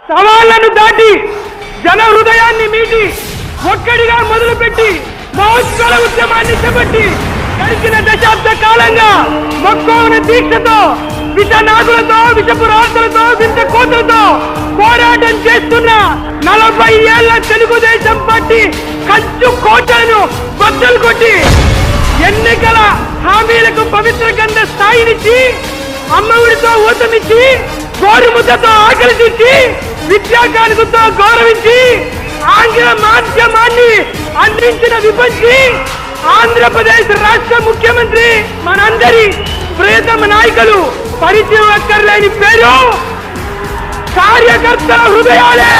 సవాళ్ళను దాటి జన హృదయాన్ని మీటి ఒక్కడిగా మొదలుపెట్టి మహోత్సవ ఉద్యమాన్ని చేపట్టి గడిచిన దశాబ్ద కాలంగా మొక్కవన దీక్షతో విష నాగులతో విషపు రాత్రులతో విష కోతలతో పోరాటం చేస్తున్న నలభై ఏళ్ళ తెలుగుదేశం పార్టీ కంచు కోటలను బద్దలు కొట్టి ఎన్నికల హామీలకు పవిత్ర గంధ స్థాయినిచ్చి అమ్మఒడితో ఊతమిచ్చి గోరుముద్దతో ముద్దతో ఆకర్షించి విద్యాకానుకతో గౌరవించి ఆంగ్ల మాధ్యమాన్ని అందించిన విపంచి ఆంధ్రప్రదేశ్ రాష్ట్ర ముఖ్యమంత్రి మనందరి ప్రియతమ నాయకులు పరిచయం అక్కర్లేని పేరు కార్యకర్తల హృదయాలే.